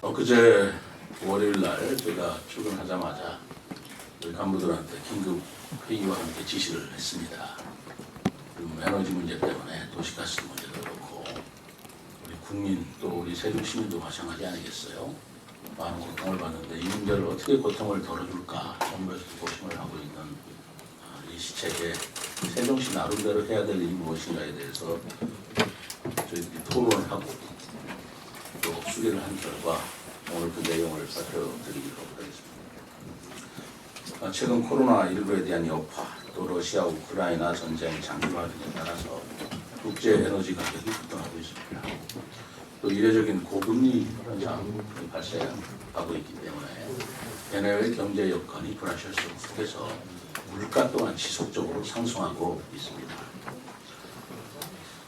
엊그제 월요일 날 제가 출근하자마자 우리 간부들한테 긴급 회의와 함께 지시를 했습니다. 그리고 에너지 문제 때문에 도시가스 문제도 그렇고 우리 국민 또 우리 세종 시민도 마찬가지 아니겠어요? 많은 고통을 받는데 이 문제를 어떻게 고통을 덜어줄까 정부에서도 고심을 하고 있는 아, 이 시책에 세종시 나름대로 해야 될 일이 무엇인가에 대해서 저희들이 토론을 하고 또 수리를 한 결과 오늘 그 내용을 살펴드리도록 하겠습니다. 아, 최근 코로나19에 대한 여파, 또 러시아 우크라이나 전쟁 장기화 등에 따라서 국제 에너지 가격이 급등하고 있습니다. 또 이례적인 고금리 현상이 발생하고 있기 때문에 해외 경제 여건이 불확실성속에서 물가 또한 지속적으로 상승하고 있습니다.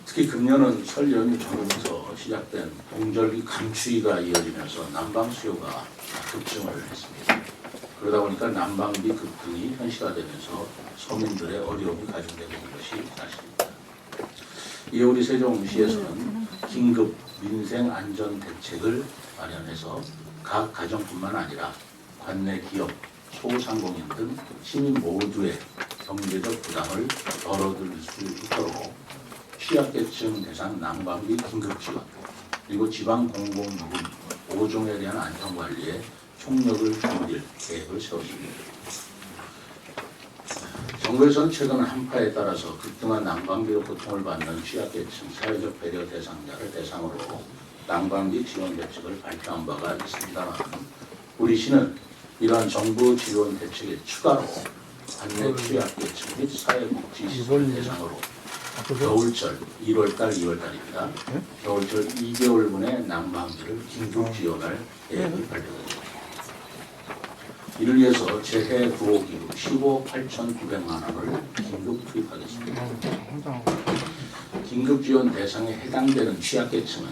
특히 금년은 설 연휴 전후부터 시작된 동절기 감추위가 이어지면서 난방 수요가 급증을 했습니다. 그러다 보니까 난방비 급등이 현실화되면서 서민들의 어려움이 가중되고 있는 것이 사실입니다. 이에 우리 세종시에서는 긴급 민생 안전 대책을 마련해서 각 가정뿐만 아니라 관내 기업, 소상공인 등 시민 모두의 경제적 부담을 덜어줄 수 있도록 취약계층 대상 난방비 긴급 지원 그리고 지방 공공요금 5종에 대한 안전관리에 총력을 기울일 계획을 세웠습니다. 정부에서는 최근 한파에 따라서 급등한 난방비로 고통을 받는 취약계층 사회적 배려 대상자를 대상으로 난방비 지원 대책을 발표한 바가 있습니다만 우리 시는 이러한 정부 지원 대책에 추가로 관내 취약계층 및 사회복지시설 대상으로 겨울철 1월달 2월달입니다. 겨울철 2개월분의 난방비를 긴급 지원할 계획을 발표했습니다. 이를 위해서 재해 구호기로 15억 8,900만 원을 긴급 투입하겠습니다. 긴급 지원 대상에 해당되는 취약계층은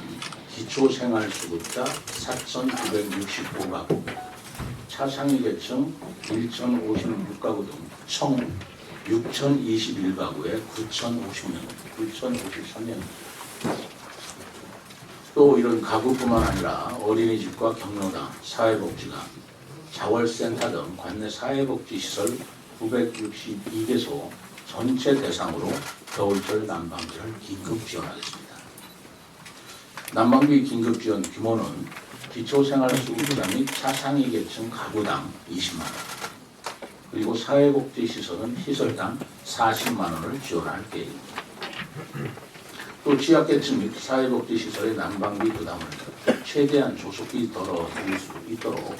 기초생활수급자 4,965가구, 차상위 계층 1,056가구 등 총 6,021가구에 9,050명, 9,053명. 또 이런 가구뿐만 아니라 어린이집과 경로당, 사회복지관, 자월센터 등 관내 사회복지시설 962개소 전체 대상으로 겨울철 난방비를 긴급 지원하겠습니다. 난방비 긴급 지원 규모는 기초생활수급자 및 차상위 계층 가구당 20만 원, 그리고 사회복지시설은 시설당 40만 원을 지원할 계획입니다. 또 취약계층 및 사회복지시설의 난방비 부담을 최대한 조속히 덜어줄 수 있도록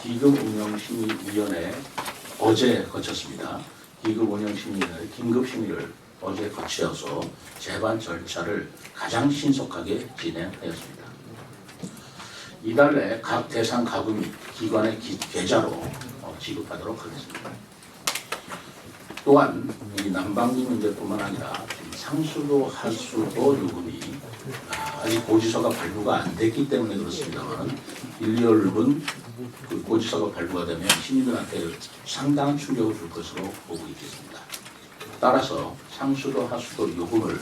기금운영심의위원회 어제 거쳤습니다. 기금운영심의위원회 긴급심의를 어제 거치어서 재반 절차를 가장 신속하게 진행하였습니다. 이달 내각 대상 및 기관의 기- 계좌로 어, 지급하도록 하겠습니다. 또한 이 난방비 문제뿐만 아니라 상수도 하수도 요금이 아, 아직 고지서가 발부가 안 됐기 때문에 그렇습니다만 1, 2월분 그 고지서가 발부가 되면 시민들한테 상당한 충격을 줄 것으로 보고 있겠습니다. 따라서 상수도 하수도 요금을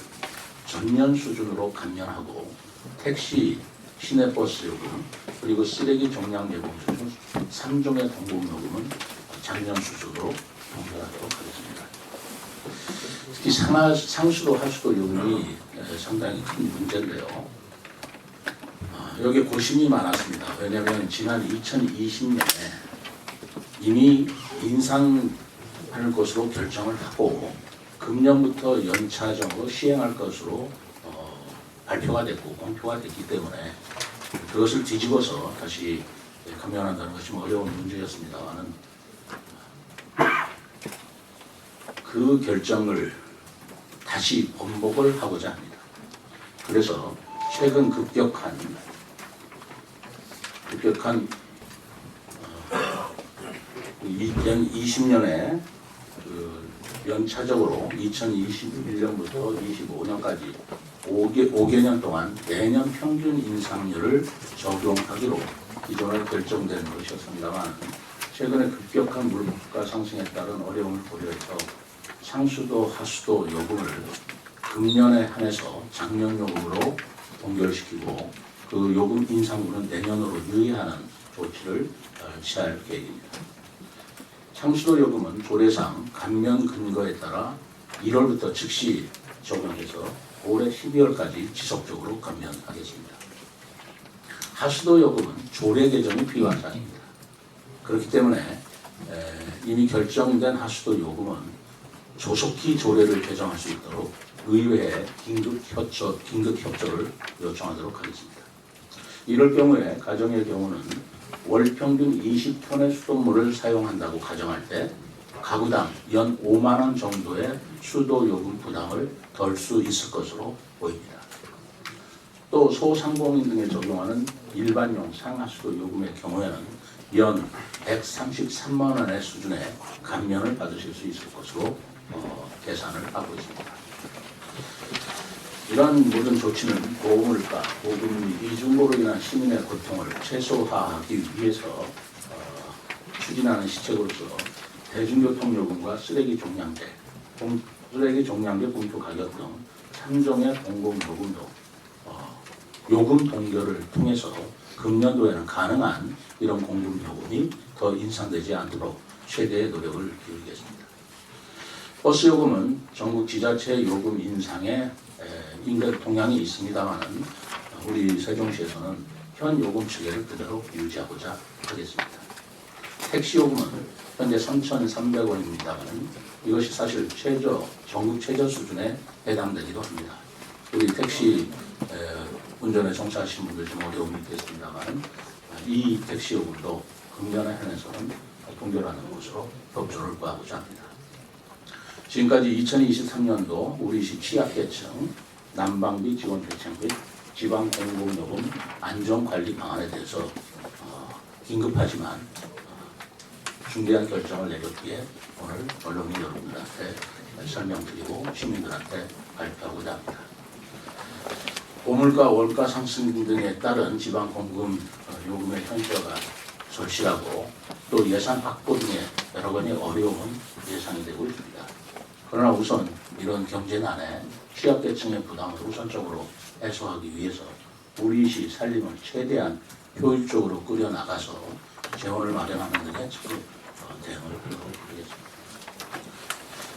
전년 수준으로 감면하고 택시, 시내버스 요금 그리고 쓰레기 종량 예금 수준 3종의 공급 요금은 작년 수준으로 동결하도록 하겠습니다. 특히 상하, 상수도 하수도 요금이 에, 상당히 큰 문제인데요. 아, 여기에 고심이 많았습니다. 왜냐하면 지난 2020년에 이미 인상하는 것으로 결정을 하고 금년부터 연차적으로 시행할 것으로 어, 발표가 됐고 공표가 됐기 때문에 그것을 뒤집어서 다시 감면한다는 것이 좀 어려운 문제였습니다만은 그 결정을 다시 번복을 하고자 합니다. 그래서 최근 급격한 급격한 어, 2020년에 그 연차적으로 2021년부터 25년까지 5개, 5개년 동안 매년 평균 인상률을 적용하기로 기존에 결정된 것이었습니다만 최근에 급격한 물가 상승에 따른 어려움을 고려해서 상수도 하수도 요금을 금년에 한해서 작년 요금으로 동결시키고 그 요금 인상분은 내년으로 유예하는 조치를 어, 취할 계획입니다. 상수도 요금은 조례상 감면 근거에 따라 1월부터 즉시 적용해서 올해 12월까지 지속적으로 감면하겠습니다. 하수도 요금은 조례 개정이 필요한 사항입니다. 그렇기 때문에 에, 이미 결정된 하수도 요금은 조속히 조례를 개정할 수 있도록 의회에 긴급 협조, 긴급 협조를 요청하도록 하겠습니다. 이럴 경우에 가정의 경우는 월 평균 20톤의 수돗물을 사용한다고 가정할 때 가구당 연 5만 원 정도의 수도 요금 부담을 덜 수 있을 것으로 보입니다. 또 소상공인 등에 적용하는 일반용 상하수도 요금의 경우에는 연 133만 원의 수준의 감면을 받으실 수 있을 것으로 어, 계산을 하고 있습니다. 이러한 모든 조치는 고물가, 고금 이중고로 인한 시민의 고통을 최소화하기 위해서 어, 추진하는 시책으로서 대중교통 요금과 쓰레기 종량제, 공- 쓰레기 종량제 봉투 가격 등 3종의 공공 요금도 어, 요금 동결을 통해서 금년도에는 가능한 이런 공금 요금이 더 인상되지 않도록 최대의 노력을 기울이겠습니다. 버스 요금은 전국 지자체 요금 인상에 에, 인근 동향이 있습니다만은 우리 세종시에서는 현 요금 체계를 그대로 유지하고자 하겠습니다. 택시 요금은 현재 3,300원입니다만 이것이 사실 최저 전국 최저 수준에 해당되기도 합니다. 우리 택시 에, 운전에 종사하시는 분들 좀 어려움이 있겠습니다만 이 택시 요금도 금년에 한해서는 동결하는 것으로 협조를 구하고자 합니다. 지금까지 2023년도 우리시 취약계층 난방비 지원 대책 및 지방 공공요금 안전관리 방안에 대해서 어, 긴급하지만 어, 중대한 결정을 내렸기에 오늘 언론인 여러분들한테 설명드리고 시민들한테 발표하고자 합니다. 고물가 월가 상승 등에 따른 지방 공금 어, 요금의 현저가 절실하고 또 예산 확보 등의 여러 가지 어려움은 예상이 되고 있습니다. 그러나 우선 이런 경제난에 취약계층의 부담을 우선적으로 해소하기 위해서 우리시 살림을 최대한 효율적으로 꾸려 나가서 재원을 마련하는 등의 적극 어, 하겠습니다.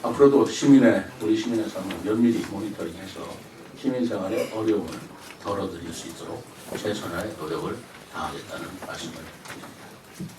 앞으로도 시민의 우리 시민의 삶을 면밀히 모니터링해서 시민 생활의 어려움을 덜어드릴 수 있도록 최선의 노력을 다하겠다는 말씀을 드립니다.